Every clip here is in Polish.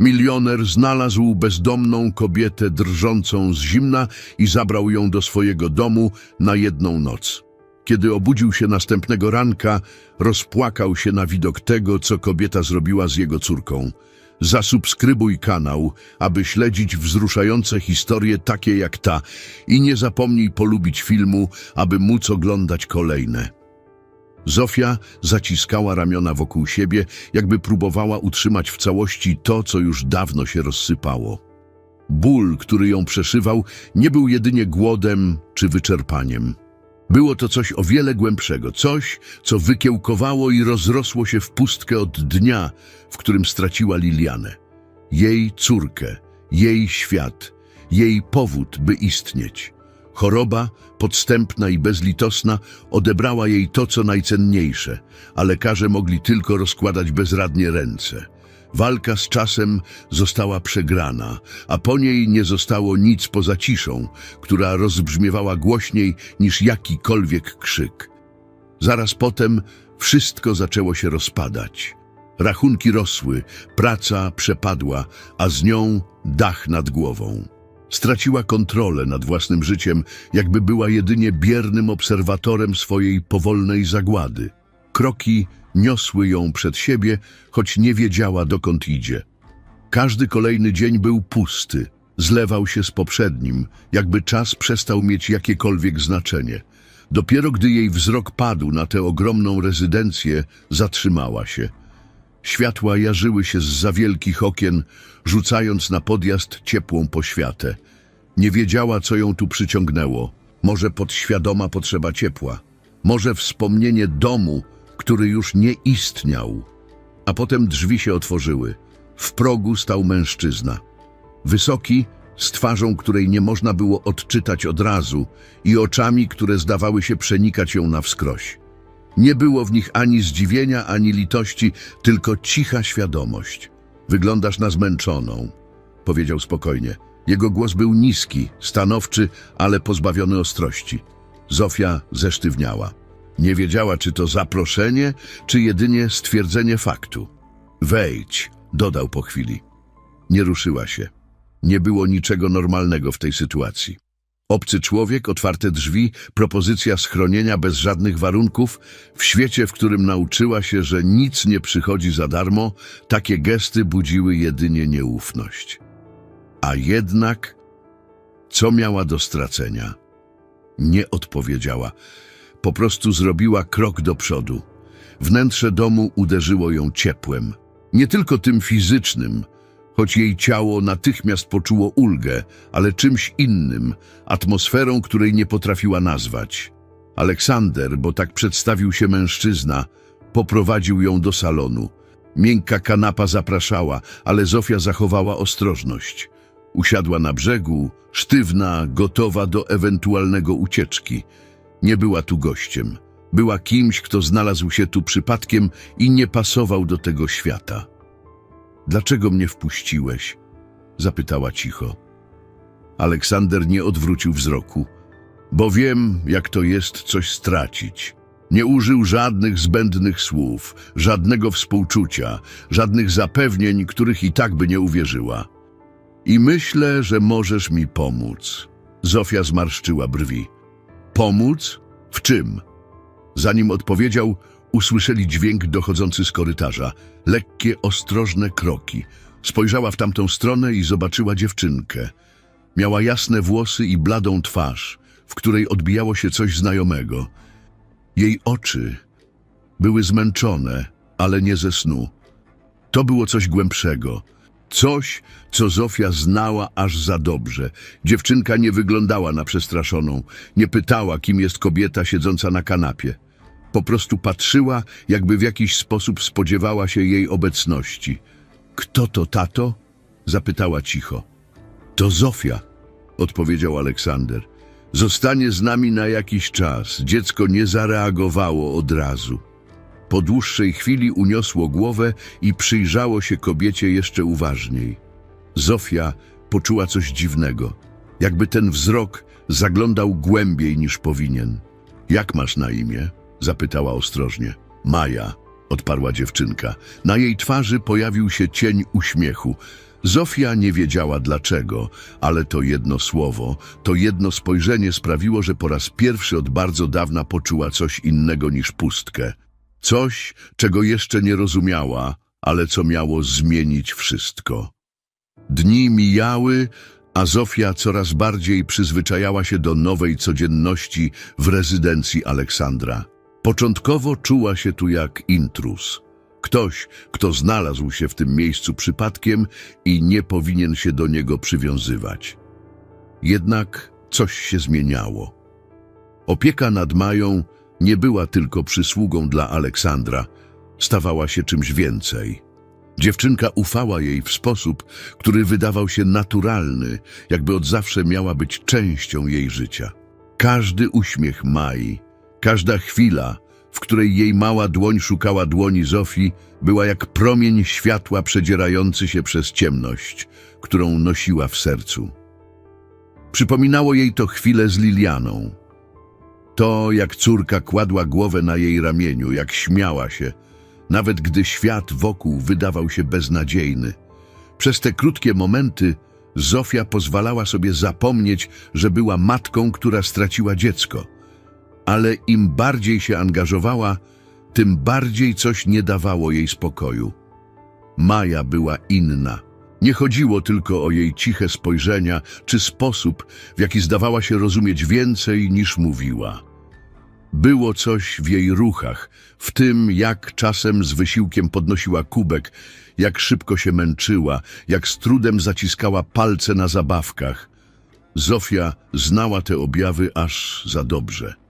Milioner znalazł bezdomną kobietę drżącą z zimna i zabrał ją do swojego domu na jedną noc. Kiedy obudził się następnego ranka, rozpłakał się na widok tego, co kobieta zrobiła z jego córką. Zasubskrybuj kanał, aby śledzić wzruszające historie takie jak ta i nie zapomnij polubić filmu, aby móc oglądać kolejne. Zofia zaciskała ramiona wokół siebie, jakby próbowała utrzymać w całości to, co już dawno się rozsypało. Ból, który ją przeszywał, nie był jedynie głodem czy wyczerpaniem. Było to coś o wiele głębszego, coś, co wykiełkowało i rozrosło się w pustkę od dnia, w którym straciła Lilianę. Jej córkę, jej świat, jej powód, by istnieć. Choroba, podstępna i bezlitosna, odebrała jej to, co najcenniejsze, a lekarze mogli tylko rozkładać bezradnie ręce. Walka z czasem została przegrana, a po niej nie zostało nic poza ciszą, która rozbrzmiewała głośniej niż jakikolwiek krzyk. Zaraz potem wszystko zaczęło się rozpadać. Rachunki rosły, praca przepadła, a z nią dach nad głową. Straciła kontrolę nad własnym życiem, jakby była jedynie biernym obserwatorem swojej powolnej zagłady. Kroki niosły ją przed siebie, choć nie wiedziała, dokąd idzie. Każdy kolejny dzień był pusty, zlewał się z poprzednim, jakby czas przestał mieć jakiekolwiek znaczenie. Dopiero gdy jej wzrok padł na tę ogromną rezydencję, zatrzymała się. Światła jarzyły się z za wielkich okien, rzucając na podjazd ciepłą poświatę. Nie wiedziała, co ją tu przyciągnęło. Może podświadoma potrzeba ciepła. Może wspomnienie domu, który już nie istniał. A potem drzwi się otworzyły. W progu stał mężczyzna. Wysoki, z twarzą, której nie można było odczytać od razu i oczami, które zdawały się przenikać ją na wskroś. Nie było w nich ani zdziwienia, ani litości, tylko cicha świadomość. Wyglądasz na zmęczoną, powiedział spokojnie. Jego głos był niski, stanowczy, ale pozbawiony ostrości. Zofia zesztywniała. Nie wiedziała, czy to zaproszenie, czy jedynie stwierdzenie faktu. Wejdź, dodał po chwili. Nie ruszyła się. Nie było niczego normalnego w tej sytuacji. Obcy człowiek, otwarte drzwi, propozycja schronienia bez żadnych warunków, w świecie, w którym nauczyła się, że nic nie przychodzi za darmo, takie gesty budziły jedynie nieufność. A jednak, co miała do stracenia? Nie odpowiedziała. Po prostu zrobiła krok do przodu. Wnętrze domu uderzyło ją ciepłem. Nie tylko tym fizycznym, choć jej ciało natychmiast poczuło ulgę, ale czymś innym, atmosferą, której nie potrafiła nazwać. Aleksander, bo tak przedstawił się mężczyzna, poprowadził ją do salonu. Miękka kanapa zapraszała, ale Zofia zachowała ostrożność. Usiadła na brzegu, sztywna, gotowa do ewentualnego ucieczki. Nie była tu gościem. Była kimś, kto znalazł się tu przypadkiem i nie pasował do tego świata. Dlaczego mnie wpuściłeś? Zapytała cicho. Aleksander nie odwrócił wzroku. Bo wiem, jak to jest coś stracić. Nie użył żadnych zbędnych słów, żadnego współczucia, żadnych zapewnień, których i tak by nie uwierzyła. I myślę, że możesz mi pomóc. Zofia zmarszczyła brwi. Pomóc? W czym? Zanim odpowiedział, usłyszeli dźwięk dochodzący z korytarza. Lekkie, ostrożne kroki. Spojrzała w tamtą stronę i zobaczyła dziewczynkę. Miała jasne włosy i bladą twarz, w której odbijało się coś znajomego. Jej oczy były zmęczone, ale nie ze snu. To było coś głębszego. Coś, co Zofia znała aż za dobrze. Dziewczynka nie wyglądała na przestraszoną. Nie pytała, kim jest kobieta siedząca na kanapie. Po prostu patrzyła, jakby w jakiś sposób spodziewała się jej obecności. Kto to, tato? Zapytała cicho. To Zofia, odpowiedział Aleksander. Zostanie z nami na jakiś czas. Dziecko nie zareagowało od razu. Po dłuższej chwili uniosło głowę i przyjrzało się kobiecie jeszcze uważniej. Zofia poczuła coś dziwnego, jakby ten wzrok zaglądał głębiej niż powinien. Jak masz na imię? Zapytała ostrożnie. Maja, odparła dziewczynka. Na jej twarzy pojawił się cień uśmiechu. Zofia nie wiedziała dlaczego, ale to jedno słowo, to jedno spojrzenie sprawiło, że po raz pierwszy od bardzo dawna poczuła coś innego niż pustkę. Coś, czego jeszcze nie rozumiała, ale co miało zmienić wszystko. Dni mijały, a Zofia coraz bardziej przyzwyczajała się do nowej codzienności w rezydencji Aleksandra. Początkowo czuła się tu jak intruz. Ktoś, kto znalazł się w tym miejscu przypadkiem i nie powinien się do niego przywiązywać. Jednak coś się zmieniało. Opieka nad Mają nie była tylko przysługą dla Aleksandra, stawała się czymś więcej. Dziewczynka ufała jej w sposób, który wydawał się naturalny, jakby od zawsze miała być częścią jej życia. Każdy uśmiech Mai, każda chwila, w której jej mała dłoń szukała dłoni Zofii, była jak promień światła przedzierający się przez ciemność, którą nosiła w sercu. Przypominało jej to chwilę z Lilianą. To, jak córka kładła głowę na jej ramieniu, jak śmiała się, nawet gdy świat wokół wydawał się beznadziejny. Przez te krótkie momenty Zofia pozwalała sobie zapomnieć, że była matką, która straciła dziecko. Ale im bardziej się angażowała, tym bardziej coś nie dawało jej spokoju. Maja była inna. Nie chodziło tylko o jej ciche spojrzenia czy sposób, w jaki zdawała się rozumieć więcej niż mówiła. Było coś w jej ruchach, w tym jak czasem z wysiłkiem podnosiła kubek, jak szybko się męczyła, jak z trudem zaciskała palce na zabawkach. Zofia znała te objawy aż za dobrze.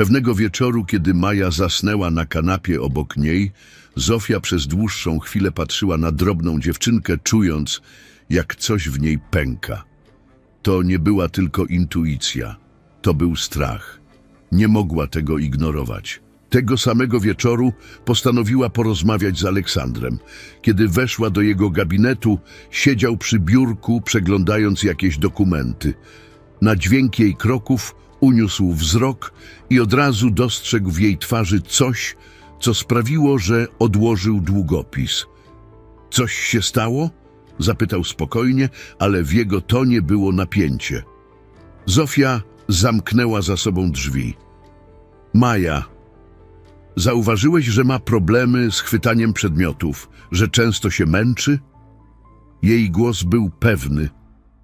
Pewnego wieczoru, kiedy Maja zasnęła na kanapie obok niej, Zofia przez dłuższą chwilę patrzyła na drobną dziewczynkę, czując, jak coś w niej pęka. To nie była tylko intuicja, to był strach. Nie mogła tego ignorować. Tego samego wieczoru postanowiła porozmawiać z Aleksandrem. Kiedy weszła do jego gabinetu, siedział przy biurku, przeglądając jakieś dokumenty. Na dźwięk jej kroków uniósł wzrok i od razu dostrzegł w jej twarzy coś, co sprawiło, że odłożył długopis. Coś się stało? Zapytał spokojnie, ale w jego tonie było napięcie. Zofia zamknęła za sobą drzwi. Maja, zauważyłeś, że ma problemy z chwytaniem przedmiotów, że często się męczy? Jej głos był pewny,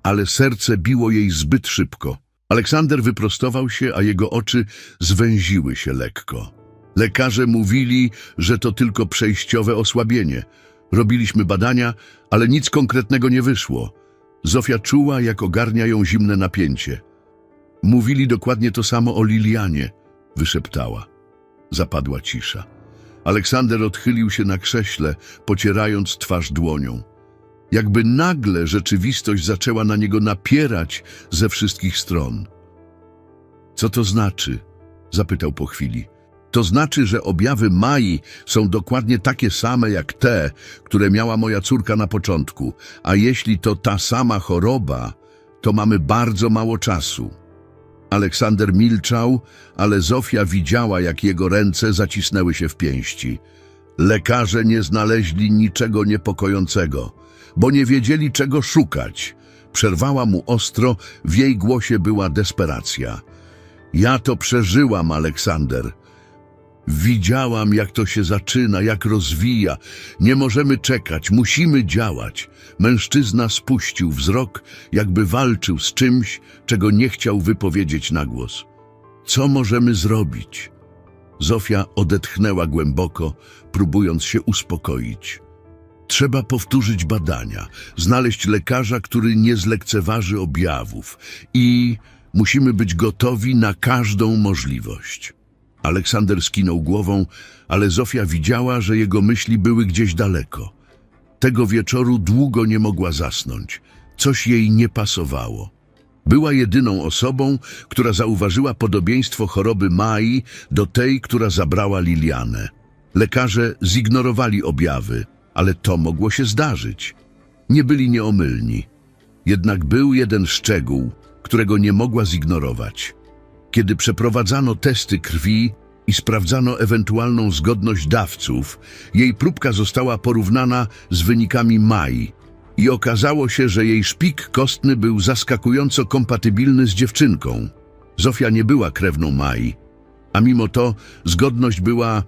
ale serce biło jej zbyt szybko. Aleksander wyprostował się, a jego oczy zwęziły się lekko. Lekarze mówili, że to tylko przejściowe osłabienie. Robiliśmy badania, ale nic konkretnego nie wyszło. Zofia czuła, jak ogarnia ją zimne napięcie. Mówili dokładnie to samo o Lilianie, wyszeptała. Zapadła cisza. Aleksander odchylił się na krześle, pocierając twarz dłonią. Jakby nagle rzeczywistość zaczęła na niego napierać ze wszystkich stron. Co to znaczy? zapytał po chwili. To znaczy, że objawy Mai są dokładnie takie same jak te, które miała moja córka na początku, a jeśli to ta sama choroba, to mamy bardzo mało czasu. Aleksander milczał, ale Zofia widziała, jak jego ręce zacisnęły się w pięści. Lekarze nie znaleźli niczego niepokojącego, bo nie wiedzieli, czego szukać. Przerwała mu ostro, w jej głosie była desperacja. Ja to przeżyłam, Aleksander. Widziałam, jak to się zaczyna, jak rozwija. Nie możemy czekać, musimy działać. Mężczyzna spuścił wzrok, jakby walczył z czymś, czego nie chciał wypowiedzieć na głos. Co możemy zrobić? Zofia odetchnęła głęboko, próbując się uspokoić. Trzeba powtórzyć badania, znaleźć lekarza, który nie zlekceważy objawów i musimy być gotowi na każdą możliwość. Aleksander skinął głową, ale Zofia widziała, że jego myśli były gdzieś daleko. Tego wieczoru długo nie mogła zasnąć. Coś jej nie pasowało. Była jedyną osobą, która zauważyła podobieństwo choroby Mai do tej, która zabrała Lilianę. Lekarze zignorowali objawy, ale to mogło się zdarzyć. Nie byli nieomylni. Jednak był jeden szczegół, którego nie mogła zignorować. Kiedy przeprowadzano testy krwi i sprawdzano ewentualną zgodność dawców, jej próbka została porównana z wynikami Mai. I okazało się, że jej szpik kostny był zaskakująco kompatybilny z dziewczynką. Zofia nie była krewną Mai, a mimo to zgodność była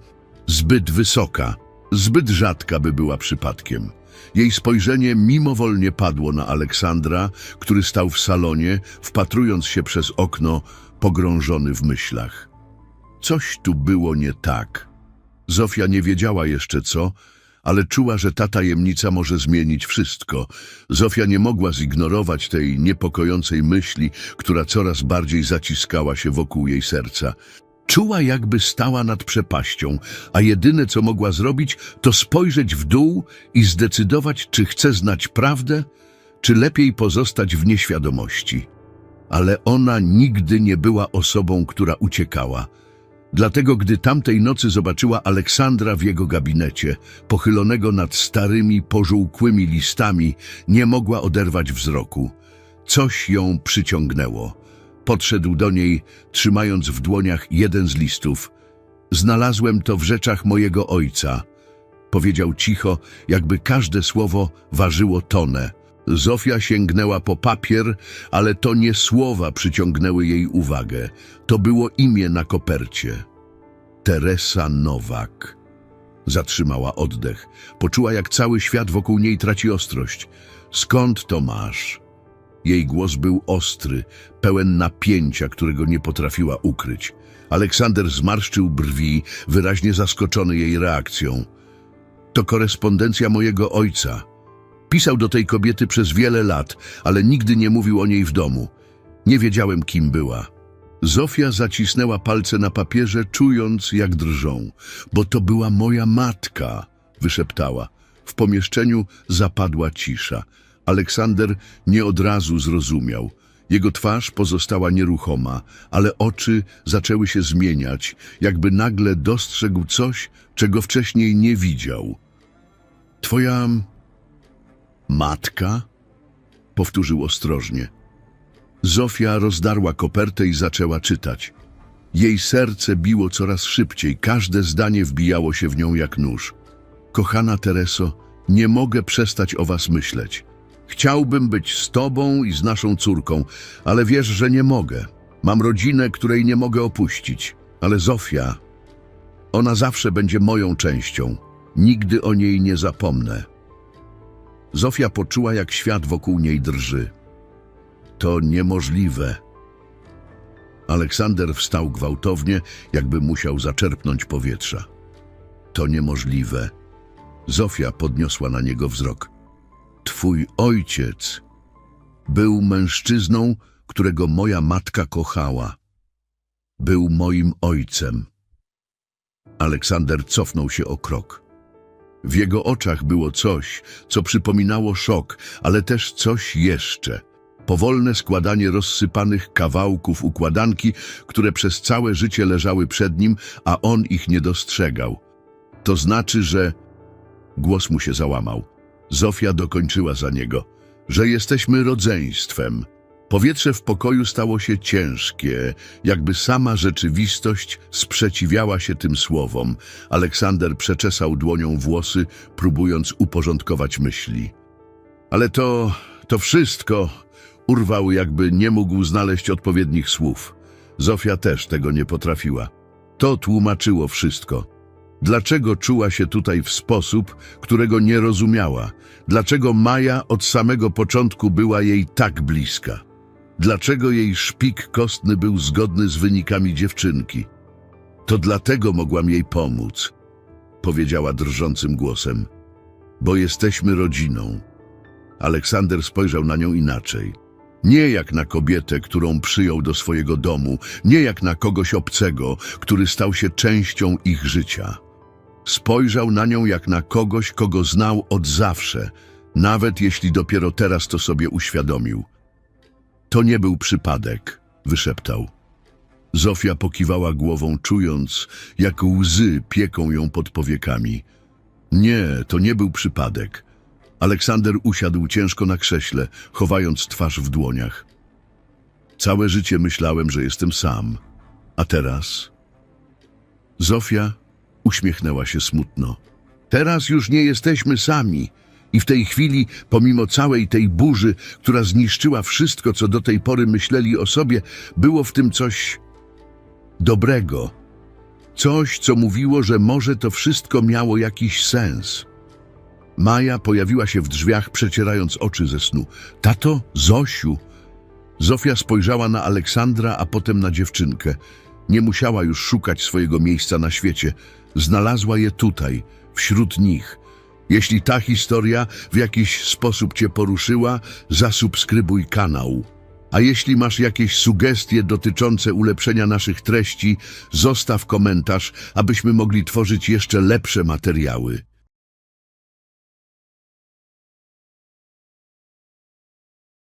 zbyt wysoka, zbyt rzadka by była przypadkiem. Jej spojrzenie mimowolnie padło na Aleksandra, który stał w salonie, wpatrując się przez okno, pogrążony w myślach. Coś tu było nie tak. Zofia nie wiedziała jeszcze co, ale czuła, że ta tajemnica może zmienić wszystko. Zofia nie mogła zignorować tej niepokojącej myśli, która coraz bardziej zaciskała się wokół jej serca. Czuła, jakby stała nad przepaścią, a jedyne, co mogła zrobić, to spojrzeć w dół i zdecydować, czy chce znać prawdę, czy lepiej pozostać w nieświadomości. Ale ona nigdy nie była osobą, która uciekała. Dlatego, gdy tamtej nocy zobaczyła Aleksandra w jego gabinecie, pochylonego nad starymi, pożółkłymi listami, nie mogła oderwać wzroku. Coś ją przyciągnęło. Podszedł do niej, trzymając w dłoniach jeden z listów. Znalazłem to w rzeczach mojego ojca. Powiedział cicho, jakby każde słowo ważyło tonę. Zofia sięgnęła po papier, ale to nie słowa przyciągnęły jej uwagę. To było imię na kopercie. Teresa Nowak. Zatrzymała oddech. Poczuła, jak cały świat wokół niej traci ostrość. Skąd to masz? Jej głos był ostry, pełen napięcia, którego nie potrafiła ukryć. Aleksander zmarszczył brwi, wyraźnie zaskoczony jej reakcją. To korespondencja mojego ojca. Pisał do tej kobiety przez wiele lat, ale nigdy nie mówił o niej w domu. Nie wiedziałem, kim była. Zofia zacisnęła palce na papierze, czując, jak drżą. Bo to była moja matka, wyszeptała. W pomieszczeniu zapadła cisza. Aleksander nie od razu zrozumiał. Jego twarz pozostała nieruchoma, ale oczy zaczęły się zmieniać, jakby nagle dostrzegł coś, czego wcześniej nie widział. Twoja matka? Powtórzył ostrożnie. Zofia rozdarła kopertę i zaczęła czytać. Jej serce biło coraz szybciej, każde zdanie wbijało się w nią jak nóż. Kochana Tereso, nie mogę przestać o was myśleć. Chciałbym być z tobą i z naszą córką, ale wiesz, że nie mogę. Mam rodzinę, której nie mogę opuścić. Ale Zofia, ona zawsze będzie moją częścią. Nigdy o niej nie zapomnę. Zofia poczuła, jak świat wokół niej drży. To niemożliwe. Aleksander wstał gwałtownie, jakby musiał zaczerpnąć powietrza. To niemożliwe. Zofia podniosła na niego wzrok. Twój ojciec był mężczyzną, którego moja matka kochała. Był moim ojcem. Aleksander cofnął się o krok. W jego oczach było coś, co przypominało szok, ale też coś jeszcze. Powolne składanie rozsypanych kawałków układanki, które przez całe życie leżały przed nim, a on ich nie dostrzegał. To znaczy, że... Głos mu się załamał. Zofia dokończyła za niego, że jesteśmy rodzeństwem. Powietrze w pokoju stało się ciężkie, jakby sama rzeczywistość sprzeciwiała się tym słowom. Aleksander przeczesał dłonią włosy, próbując uporządkować myśli. Ale to, to wszystko urwał, jakby nie mógł znaleźć odpowiednich słów. Zofia też tego nie potrafiła. To tłumaczyło wszystko. Dlaczego czuła się tutaj w sposób, którego nie rozumiała? Dlaczego Maja od samego początku była jej tak bliska? Dlaczego jej szpik kostny był zgodny z wynikami dziewczynki? To dlatego mogłam jej pomóc, powiedziała drżącym głosem. Bo jesteśmy rodziną. Aleksander spojrzał na nią inaczej. Nie jak na kobietę, którą przyjął do swojego domu, nie jak na kogoś obcego, który stał się częścią ich życia. Spojrzał na nią jak na kogoś, kogo znał od zawsze, nawet jeśli dopiero teraz to sobie uświadomił. To nie był przypadek, wyszeptał. Zofia pokiwała głową, czując, jak łzy pieką ją pod powiekami. Nie, to nie był przypadek. Aleksander usiadł ciężko na krześle, chowając twarz w dłoniach. Całe życie myślałem, że jestem sam. A teraz? Zofia uśmiechnęła się smutno. Teraz już nie jesteśmy sami. I w tej chwili, pomimo całej tej burzy, która zniszczyła wszystko, co do tej pory myśleli o sobie, było w tym coś dobrego. Coś, co mówiło, że może to wszystko miało jakiś sens. Maja pojawiła się w drzwiach, przecierając oczy ze snu. Tato, Zosiu. Zofia spojrzała na Aleksandra, a potem na dziewczynkę. Nie musiała już szukać swojego miejsca na świecie. Znalazła je tutaj, wśród nich. Jeśli ta historia w jakiś sposób Cię poruszyła, zasubskrybuj kanał. A jeśli masz jakieś sugestie dotyczące ulepszenia naszych treści, zostaw komentarz, abyśmy mogli tworzyć jeszcze lepsze materiały.